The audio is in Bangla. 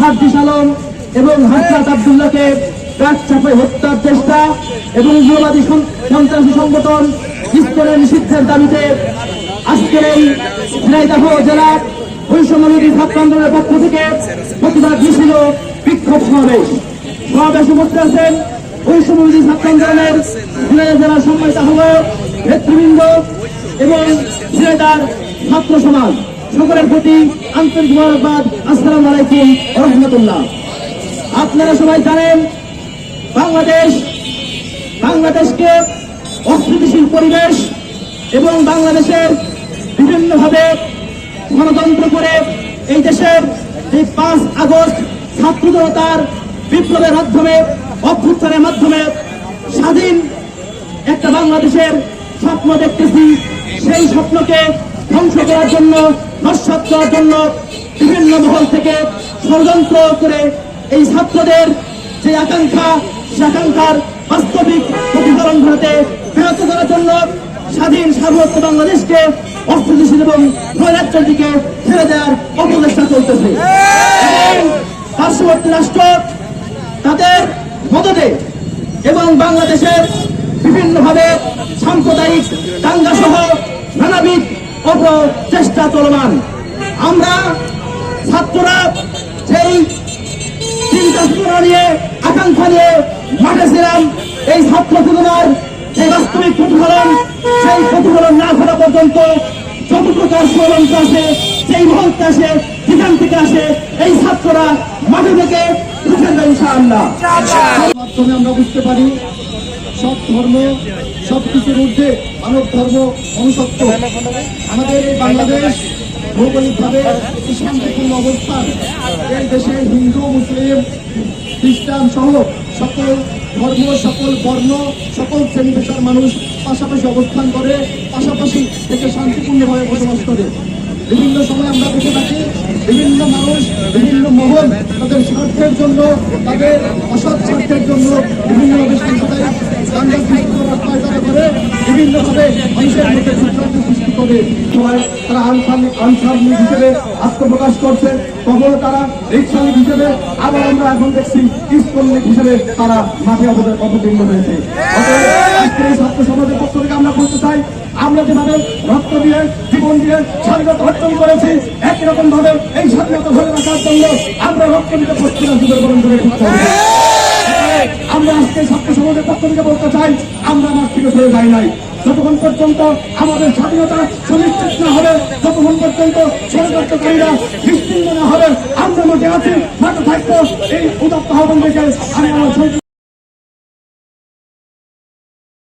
হাফিজ আলম এবং হাসরাত আবদুল্লাহকে গাছ চাপে হত্যার চেষ্টা এবং উগ্রবাদী সন্ত্রাসী সংগঠন ইস্কনের নিষিদ্ধের দাবিতে আজকের এই ঝিনাইদহ জেলার বৈষম্যবিরোধী ছাত্র আন্দোলনের পক্ষ থেকে প্রতিবাদ মিছিল বিক্ষোভ সমাবেশ। সমাবেশ উপস্থিত আছেন বৈষম্যবিরোধী ছাত্র আন্দোলনের ঝিনাইদহ জেলার সম্মানিত আহ্বায়ক, নেতৃবৃন্দ এবং ঝিনাইদার ছাত্র সমাজ। সকলের প্রতি আন্তরিক মোবারকবাদ আসসালামু আলাইকুম রহমতুল্লাহ। আপনারা সবাই জানেন, বাংলাদেশ, বাংলাদেশকে অস্থিতিশীল পরিবেশ এবং বাংলাদেশের বিভিন্নভাবে গণতন্ত্র করে এই দেশের এই পাঁচ আগস্ট ছাত্র জনতার বিপ্লবের মাধ্যমে, অভ্যুত্থানের মাধ্যমে স্বাধীন একটা বাংলাদেশের স্বপ্ন দেখতেছি, সেই স্বপ্নকে ধ্বংস করার জন্য, নস্বাত করার জন্য বিভিন্ন মহল থেকে ষড়যন্ত্র করে এই ছাত্রদের যে আকাঙ্ক্ষা, সে আকাঙ্ক্ষার বাস্তবিক প্রতিফলন ঘটাতে বিরত করার জন্য স্বাধীন সার্বত্র বাংলাদেশকে অস্থিতিশীল এবং নৈরাজ্যের দিকে ছেড়ে দেওয়ার অপচেষ্টা চলতেছে। পার্শ্ববর্তী রাষ্ট্র তাদের মদদে এবং বাংলাদেশের বিভিন্নভাবে সাম্প্রদায়িক দাঙ্গা সহ নানাবিধ অপচেষ্টা চলমান। আমরা ছাত্ররা সেই চিন্তা চেতনা নিয়ে আকাঙ্ক্ষা নিয়ে মাঠে ছিলাম। এই ছাত্র চেতনার যে বাস্তবিক প্রতিফলন সেই প্রতিফলন না ঘটা পর্যন্ত যত প্রকার ষড়যন্ত্র আসে সেই মুহূর্তে আসে যেখান থেকে আসে এই ছাত্ররা মাঠে থেকে উঠে যায় ইনশাআল্লাহ। মাধ্যমে আমরা বুঝতে পারি সব ধর্ম সব কিছুর ঊর্ধ্বে মানব ধর্ম অনুসত্ব আমাদের এই বাংলাদেশ ভৌগোলিকভাবে একটি শান্তিপূর্ণ অবস্থান। এই দেশে হিন্দু, মুসলিম, খ্রিস্টান সহ সকল ধর্ম, সকল বর্ণ, সকল শ্রেণি পেশার মানুষ পাশাপাশি অবস্থান করে, পাশাপাশি থেকে শান্তিপূর্ণভাবে বসবাস করে। বিভিন্ন সময় আমরা দেখে থাকি বিভিন্ন মানুষ, বিভিন্ন মহল তাদের স্বার্থের জন্য, তাদের অসৎ স্বার্থের জন্য বিভিন্নভাবে করে। বিভিন্নভাবে আত্মপ্রকাশ করছে। কখনো তারা রিক্সা হিসেবে আবার আমরা এখন দেখছি ইস্কন হিসেবে তারা মাঠে অবতীর্ণ হয়েছে। আজকের এই ছাত্র সমাজের পক্ষ থেকে আমরা বলতে চাই, আমরা যেভাবে রক্ত দিয়ে জীবন দিয়ে স্বাধীনতা অর্জন করেছি, একই রকম ভাবে এই স্বাধীনতা ধরে রাখার জন্য আমরা রক্ত দিতে প্রস্তুত বরণ করে আজকে ছাত্র সমাজের পক্ষ থেকে বলতে চাই, আমরা আমার থেকে সরে যাই নাই। যতক্ষণ পর্যন্ত আমাদের স্বাধীনতা সুনিশ্চিত না হবে, ততক্ষণ পর্যন্ত ষড়যন্ত্রকারীরা নিশ্চিন্ত না হবে, আমরা মাঠে আছি, মাঠে থাকব। এই উদাত্ত আহ্বান থেকে